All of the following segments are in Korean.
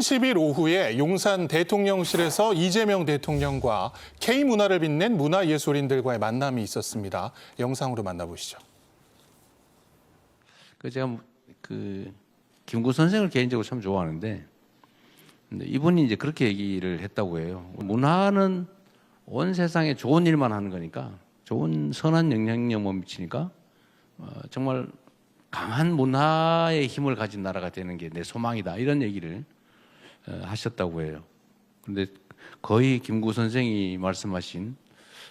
30일 오후에 용산 대통령실에서 이재명 대통령과 K 문화를 빛낸 문화예술인들과의 만남이 있었습니다. 영상으로 만나보시죠. 그 제가 그 김구 선생을 개인적으로 참 좋아하는데 근데 이분이 이제 그렇게 얘기를 했다고 해요. 문화는 온 세상에 좋은 일만 하는 거니까 좋은 선한 영향력만 미치니까 어, 정말 강한 문화의 힘을 가진 나라가 되는 게 내 소망이다 이런 얘기를 어, 하셨다고 해요. 근데 거의 김구 선생이 말씀하신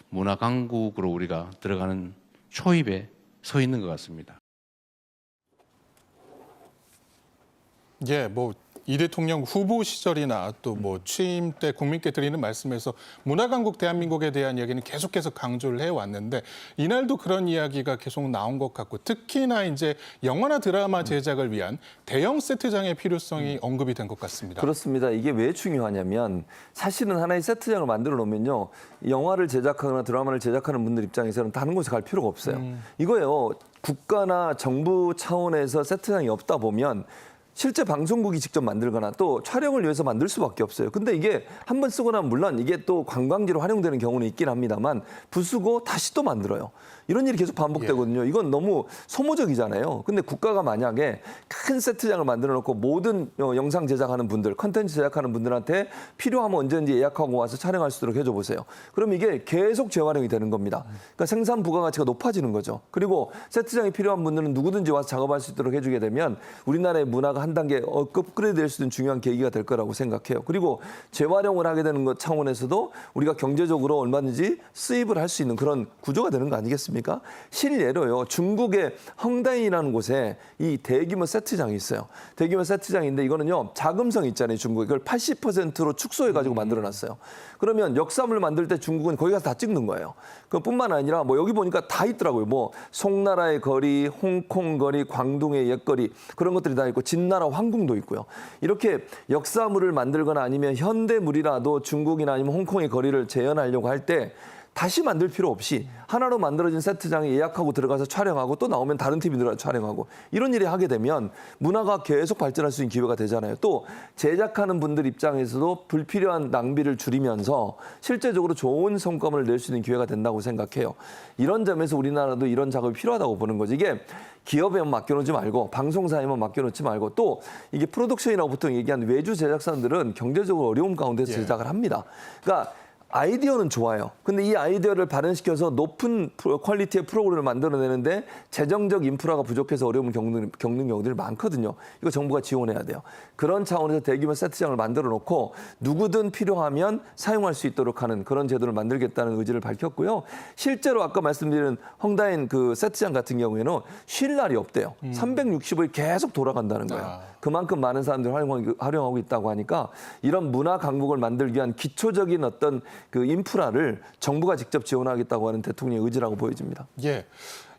문화 강국으로 우리가 들어가는 초입에 서 있는 것 같습니다. 예, 뭐 이 대통령 후보 시절이나 또 뭐 취임 때 국민께 드리는 말씀에서 문화강국 대한민국에 대한 이야기는 계속해서 강조를 해왔는데 이날도 그런 이야기가 계속 나온 것 같고 특히나 이제 영화나 드라마 제작을 위한 대형 세트장의 필요성이 언급이 된 것 같습니다. 그렇습니다. 이게 왜 중요하냐면 사실은 하나의 세트장을 만들어 놓으면요. 영화를 제작하거나 드라마를 제작하는 분들 입장에서는 다른 곳에 갈 필요가 없어요. 이거예요. 국가나 정부 차원에서 세트장이 없다 보면 실제 방송국이 직접 만들거나 또 촬영을 위해서 만들 수밖에 없어요. 근데 이게 한 번 쓰고 나면 물론 이게 또 관광지로 활용되는 경우는 있긴 합니다만 부수고 다시 또 만들어요. 이런 일이 계속 반복되거든요. 이건 너무 소모적이잖아요. 근데 국가가 만약에 큰 세트장을 만들어 놓고 모든 어, 영상 제작하는 분들, 컨텐츠 제작하는 분들한테 필요하면 언제든지 예약하고 와서 촬영할 수 있도록 해줘 보세요. 그럼 이게 계속 재활용이 되는 겁니다. 그러니까 생산 부가가치가 높아지는 거죠. 그리고 세트장이 필요한 분들은 누구든지 와서 작업할 수 있도록 해주게 되면 우리나라의 문화가 한 단계 어, 업그레이드 될 수 있는 중요한 계기가 될 거라고 생각해요. 그리고 재활용을 하게 되는 것 차원에서도 우리가 경제적으로 얼마든지 수입을 할 수 있는 그런 구조가 되는 거 아니겠습니까? 실예로요. 중국의 헝다인이라는 곳에 이 대규모 세트장이 있어요. 대규모 세트장인데 이거는요. 자금성 있잖아요. 중국 이걸 80%로 축소해 가지고 만들어 놨어요. 그러면 역사물 만들 때 중국은 거기 가서 다 찍는 거예요. 그뿐만 아니라 뭐 여기 보니까 다 있더라고요. 뭐 송나라의 거리, 홍콩 거리, 광둥의 옛거리 그런 것들이 다 있고 진나라 황궁도 있고요. 이렇게 역사물을 만들거나 아니면 현대물이라도 중국이나 아니면 홍콩의 거리를 재현하려고 할때 다시 만들 필요 없이 하나로 만들어진 세트장에 예약하고 들어가서 촬영하고 또 나오면 다른 팀이 들어가서 촬영하고 이런 일이 하게 되면 문화가 계속 발전할 수 있는 기회가 되잖아요. 또 제작하는 분들 입장에서도 불필요한 낭비를 줄이면서 실제적으로 좋은 성과물을 낼 수 있는 기회가 된다고 생각해요. 이런 점에서 우리나라도 이런 작업이 필요하다고 보는 거죠. 이게 기업에만 맡겨놓지 말고 방송사에만 맡겨놓지 말고 또 이게 프로덕션이라고 보통 얘기하는 외주 제작사들은 경제적으로 어려움 가운데서 예. 제작을 합니다. 그러니까 아이디어는 좋아요. 근데 이 아이디어를 발현시켜서 높은 퀄리티의 프로그램을 만들어내는데 재정적 인프라가 부족해서 어려움을 겪는, 겪는 경우들이 많거든요. 이거 정부가 지원해야 돼요. 그런 차원에서 대규모 세트장을 만들어 놓고 누구든 필요하면 사용할 수 있도록 하는 그런 제도를 만들겠다는 의지를 밝혔고요. 실제로 아까 말씀드린 헝다인 그 세트장 같은 경우에는 쉴 날이 없대요. 365일 계속 돌아간다는 거예요. 아. 그만큼 많은 사람들이 활용하고, 있다고 하니까 이런 문화 강국을 만들기 위한 기초적인 어떤 그 인프라를 정부가 직접 지원하겠다고 하는 대통령의 의지라고 보여집니다. 예.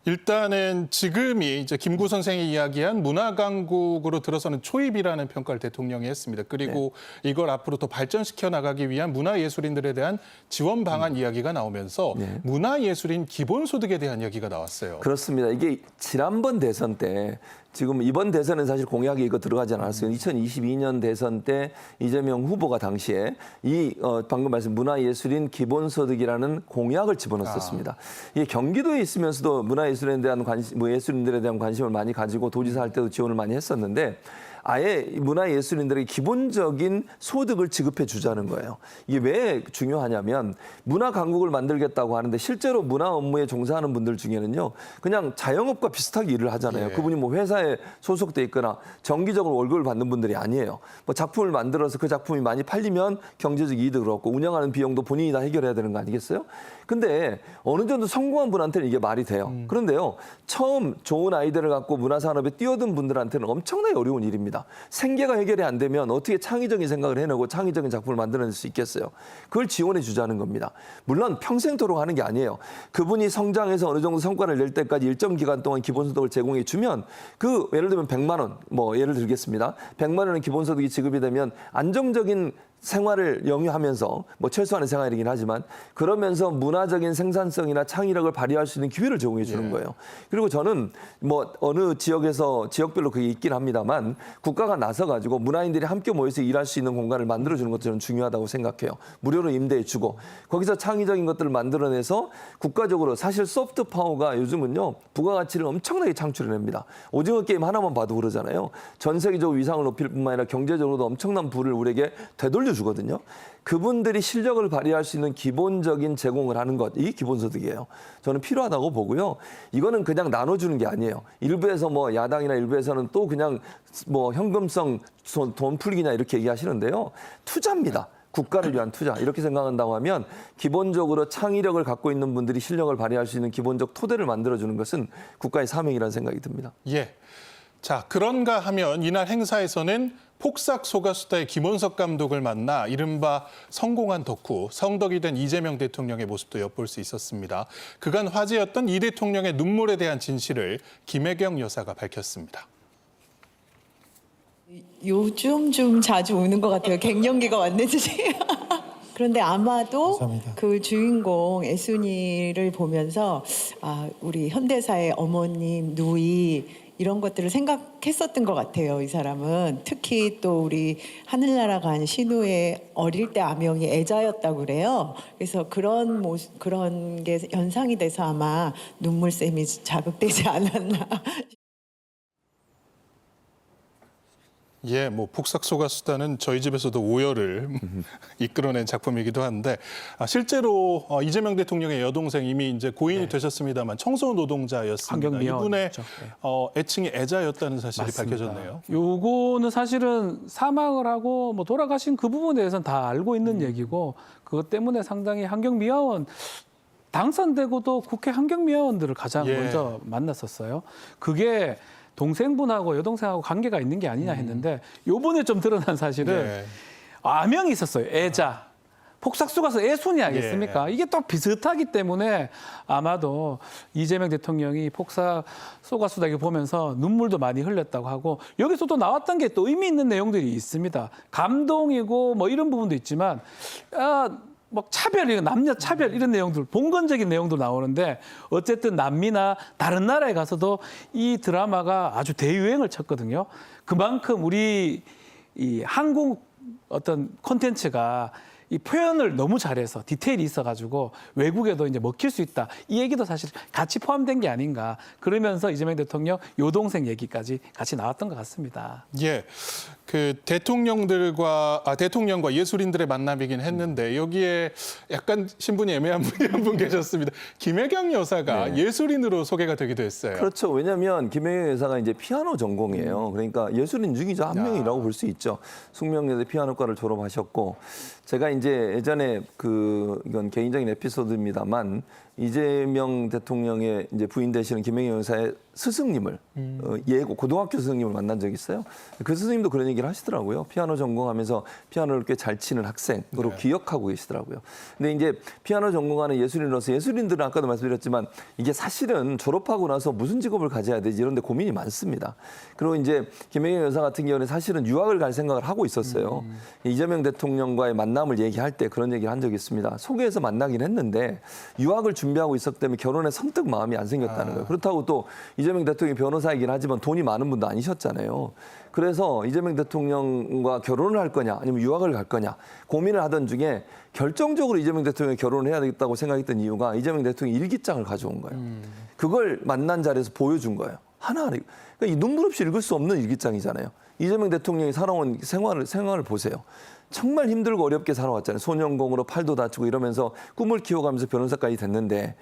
일단은 지금이 이제 김구 선생이 이야기한 문화 강국으로 들어서는 초입이라는 평가를 대통령이 했습니다. 그리고 이걸 앞으로 더 발전시켜 나가기 위한 문화 예술인들에 대한 지원 방안 이야기가 나오면서 네. 문화 예술인 기본 소득에 대한 이야기가 나왔어요. 그렇습니다. 이게 지난번 대선 때 지금 이번 대선은 사실 공약이 이거 들어가지 않았어요. 2022년 대선 때 이재명 후보가 당시에 이 어, 방금 말씀 문화예술인 기본소득이라는 공약을 집어넣었습니다. 이게 경기도에 있으면서도 문화예술에 대한 관심, 뭐 예술인들에 대한 관심을 많이 가지고 도지사 할 때도 지원을 많이 했었는데 아예 이 문화예술인들에게 기본적인 소득을 지급해 주자는 거예요. 이게 왜 중요하냐면 문화 강국을 만들겠다고 하는데 실제로 문화 업무에 종사하는 분들 중에는요. 그냥 자영업과 비슷하게 일을 하잖아요. 예. 그분이 뭐 회사에 소속돼 있거나 정기적으로 월급을 받는 분들이 아니에요. 뭐 작품을 만들어서 그 작품이 많이 팔리면 경제적 이득을 얻고 운영하는 비용도 본인이 다 해결해야 되는 거 아니겠어요? 근데 어느 정도 성공한 분한테는 이게 말이 돼요. 그런데요. 처음 좋은 아이디어를 갖고 문화 산업에 뛰어든 분들한테는 엄청나게 어려운 일입니다. 생계가 해결이 안 되면 어떻게 창의적인 생각을 해내고 창의적인 작품을 만들어낼 수 있겠어요. 그걸 지원해 주자는 겁니다. 물론 평생토록 하는 게 아니에요. 그분이 성장해서 어느 정도 성과를 낼 때까지 일정 기간 동안 기본소득을 제공해 주면 그 예를 들면 100만 원, 뭐 예를 들겠습니다. 100만 원의 기본소득이 지급이 되면 안정적인 생활을 영위하면서 뭐 최소한의 생활이긴 하지만 그러면서 문화적인 생산성이나 창의력을 발휘할 수 있는 기회를 제공해 주는 예. 거예요. 그리고 저는 뭐 어느 지역에서 지역별로 그게 있긴 합니다만 국가가 나서 가지고 문화인들이 함께 모여서 일할 수 있는 공간을 만들어 주는 것도 저는 중요하다고 생각해요. 무료로 임대해 주고 거기서 창의적인 것들을 만들어내서 국가적으로 사실 소프트 파워가 요즘은요 부가가치를 엄청나게 창출해냅니다. 오징어 게임 하나만 봐도 그러잖아요. 전 세계적 위상을 높일 뿐만 아니라 경제적으로도 엄청난 부를 우리에게 되돌려 주거든요. 그분들이 실력을 발휘할 수 있는 기본적인 제공을 하는 것, 이 기본소득이에요. 저는 필요하다고 보고요. 이거는 그냥 나눠주는 게 아니에요. 일부에서 뭐 야당이나 일부에서는 또 그냥 뭐 현금성 돈- 돈 풀기냐 이렇게 얘기하시는데요. 투자입니다. 국가를 위한 투자 이렇게 생각한다고 하면 기본적으로 창의력을 갖고 있는 분들이 실력을 발휘할 수 있는 기본적 토대를 만들어주는 것은 국가의 사명이라는 생각이 듭니다. 예. 자, 그런가 하면 이날 행사에서는 폭삭 소가수다의 김원석 감독을 만나 이른바 성공한 덕후, 성덕이 된 이재명 대통령의 모습도 엿볼 수 있었습니다. 그간 화제였던 이 대통령의 눈물에 대한 진실을 김혜경 여사가 밝혔습니다. 요즘 좀 자주 우는 것 같아요. 갱년기가 왔는지. 그런데 아마도 그 주인공 애순이를 보면서 아, 우리 현대사의 어머님, 누이 이런 것들을 생각했었던 것 같아요. 이 사람은 특히 또 우리 하늘나라 간 신우의 어릴 때 아명이 애자였다고 그래요. 그래서 그런 모습, 그런 게 연상이 돼서 아마 눈물샘이 자극되지 않았나 예, 뭐 폭삭 소가 수다는 저희 집에서도 오열을 이끌어낸 작품이기도 한데 아, 실제로 어, 이재명 대통령의 여동생 이미 이제 고인이 되셨습니다만 청소 노동자였습니다. 환경미화원 이분의 있죠. 네. 어, 애칭이 애자였다는 사실이 맞습니다. 밝혀졌네요. 요거는 사실은 사망을 하고 뭐 돌아가신 그 부분에 대해서는 다 알고 있는 음. 얘기고 그것 때문에 상당히 환경미화원 당선되고도 국회 환경미화원들을 가장 예. 먼저 만났었어요. 그게 동생분하고 여동생하고 관계가 있는 게 아니냐 했는데 요번에 좀 드러난 사실은 음. 예. 아명이 있었어요. 애자. 폭삭수 가서 애순이 아겠습니까? 예. 이게 또 비슷하기 때문에 아마도 이재명 대통령이 폭삭 쏘가수다 이거 보면서 눈물도 많이 흘렸다고 하고 여기서 또 나왔던 게 또 의미 있는 내용들이 있습니다. 감동이고 뭐 이런 부분도 있지만 아, 뭐 차별, 남녀 차별 이런 내용들, 봉건적인 내용도 나오는데 어쨌든 남미나 다른 나라에 가서도 이 드라마가 아주 대유행을 쳤거든요. 그만큼 우리 이 한국 어떤 콘텐츠가 이 표현을 너무 잘해서 디테일이 있어가지고 외국에도 이제 먹힐 수 있다. 이 얘기도 사실 같이 포함된 게 아닌가. 그러면서 이재명 대통령 요동생 얘기까지 같이 나왔던 것 같습니다. 예, 그 대통령들과 아 대통령과 예술인들의 만남이긴 했는데 여기에 약간 신분이 애매한 분이 한 분 계셨습니다. 김혜경 여사가 예술인으로 소개가 되기도 했어요. 그렇죠. 왜냐하면 김혜경 여사가 이제 피아노 전공이에요. 그러니까 예술인 중이죠. 한 야. 명이라고 볼 수 있죠. 숙명여대 피아노과를 졸업하셨고 제가 이제 예전에 그 이건 개인적인 에피소드입니다만 이재명 대통령의 이제 부인 되시는 김혜경 여사의 스승님을 어, 예고 고등학교 스승님을 만난 적이 있어요. 그 스승님도 그런 얘기를 하시더라고요. 피아노 전공하면서 피아노를 꽤 잘 치는 학생으로 기억하고 계시더라고요. 근데 이제 피아노 전공하는 예술인으로서 예술인들은 아까도 말씀드렸지만 이게 사실은 졸업하고 나서 무슨 직업을 가져야 되지 이런 데 고민이 많습니다. 그리고 이제 김혜경 여사 같은 경우는 사실은 유학을 갈 생각을 하고 있었어요. 이재명 대통령과의 만남을 얘기할 때 그런 얘기를 한 적이 있습니다. 소개해서 만나긴 했는데 유학을 준비 하고 있었기 때문에 결혼에 선뜻 마음이 안 생겼다는 거예요. 그렇다고 또 이재명 대통령이 변호사이긴 하지만 돈이 많은 분도 아니셨잖아요. 그래서 이재명 대통령과 결혼을 할 거냐 아니면 유학을 갈 거냐 고민을 하던 중에 결정적으로 이재명 대통령이 결혼을 해야 되겠다고 생각했던 이유가 이재명 대통령이 일기장을 가져온 거예요. 그걸 만난 자리에서 보여준 거예요. 하나하나. 그러니까 이 눈물 없이 읽을 수 없는 일기장이잖아요. 이재명 대통령이 살아온 생활을, 생활을 보세요. 정말 힘들고 어렵게 살아왔잖아요. 소년공으로 팔도 다치고 이러면서 꿈을 키워가면서 변호사까지 됐는데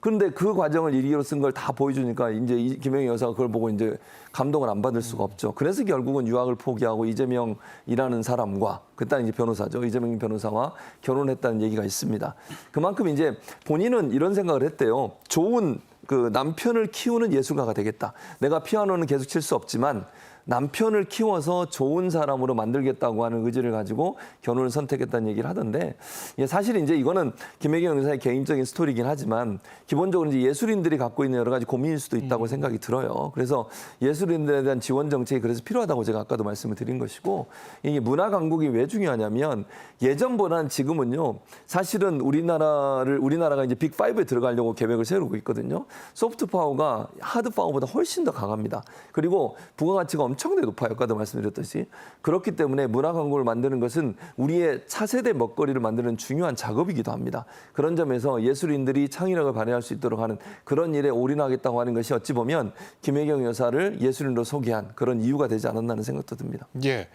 그런데 그 과정을 일기로 쓴 걸 다 보여주니까 이제 이 김영희 여사가 그걸 보고 이제 감동을 안 받을 수가 없죠. 그래서 결국은 유학을 포기하고 이재명이라는 사람과 그때 이제 변호사죠. 이재명 변호사와 결혼했다는 얘기가 있습니다. 그만큼 이제 본인은 이런 생각을 했대요. 좋은 그 남편을 키우는 예술가가 되겠다. 내가 피아노는 계속 칠 수 없지만 남편을 키워서 좋은 사람으로 만들겠다고 하는 의지를 가지고 결혼을 선택했다는 얘기를 하던데 예, 사실 이제 이거는 김혜경 여사의 개인적인 스토리이긴 하지만 기본적으로 이제 예술인들이 갖고 있는 여러 가지 고민일 수도 있다고 생각이 들어요. 그래서 예술인들에 대한 지원 정책이 그래서 필요하다고 제가 아까도 말씀을 드린 것이고 이게 문화 강국이 왜 중요하냐면 예전보다는 지금은요 사실은 우리나라를 우리나라가 이제 빅 5에 들어가려고 계획을 세우고 있거든요. 소프트 파워가 하드 파워보다 훨씬 더 강합니다. 그리고 부가가치가 엄청 나게 높아요. 아까도 말씀드렸듯이 그렇기 때문에 문화 강국을 만드는 것은 우리의 차세대 먹거리를 만드는 중요한 작업이기도 합니다. 그런 점에서 예술인들이 창의력을 발휘할 수 있도록 하는 그런 일에 올인하겠다고 하는 것이 어찌 보면 김혜경 여사를 예술인으로 소개한 그런 이유가 되지 않았나 하는 생각도 듭니다. 예.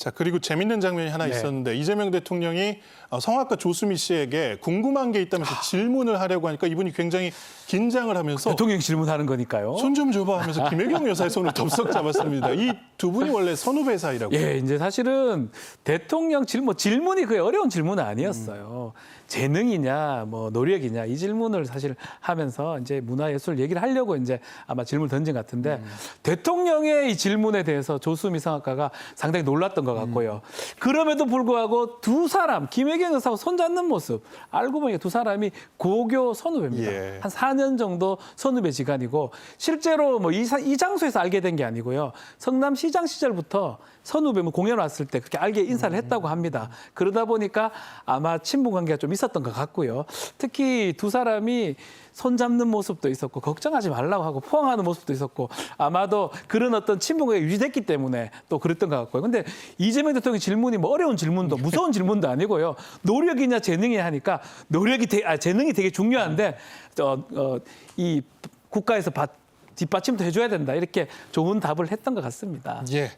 자 그리고 재밌는 장면이 하나 네. 있었는데 이재명 대통령이 어, 성악가 조수미 씨에게 궁금한 게 있다면서 질문을 하려고 하니까 이분이 굉장히 긴장을 하면서 대통령 질문하는 거니까요. 손 좀 줘봐 하면서 김혜경 여사의 손을 덥석 잡았습니다. 이 두 분이 원래 선후배 사이라고. 예, 이제 사실은 대통령 질문 질문이 그 어려운 질문은 아니었어요. 재능이냐, 뭐 노력이냐 이 질문을 사실 하면서 이제 문화예술 얘기를 하려고 이제 아마 질문 을 던진 것 같은데 대통령의 이 질문에 대해서 조수미 성악가가 상당히 놀랐던 것 같고요. 그럼에도 불구하고 두 사람 김혜경 여사하고 손잡는 모습 알고 보니까 두 사람이 고교 선후배입니다. 예. 한 4년 정도 선후배 지간이고 실제로 뭐이 이 장소에서 알게 된 게 아니고요. 성남시장 시절부터 선후배 뭐 공연 왔을 때 그렇게 알게 인사를 했다고 합니다. 그러다 보니까 아마 친분 관계가 좀 있 었던 것 같고요. 특히 두 사람이 손 잡는 모습도 있었고 걱정하지 말라고 하고 포항하는 모습도 있었고 아마도 그런 어떤 친분관계가 유지됐기 때문에 또 그랬던 것 같고요. 근데 이재명 대통령 질문이 뭐 어려운 질문도 무서운 질문도 아니고요. 노력이냐 재능이냐 하니까 노력이 되, 아, 재능이 되게 중요한데 어, 어, 이 국가에서 받, 뒷받침도 해줘야 된다 이렇게 좋은 답을 했던 것 같습니다. 예.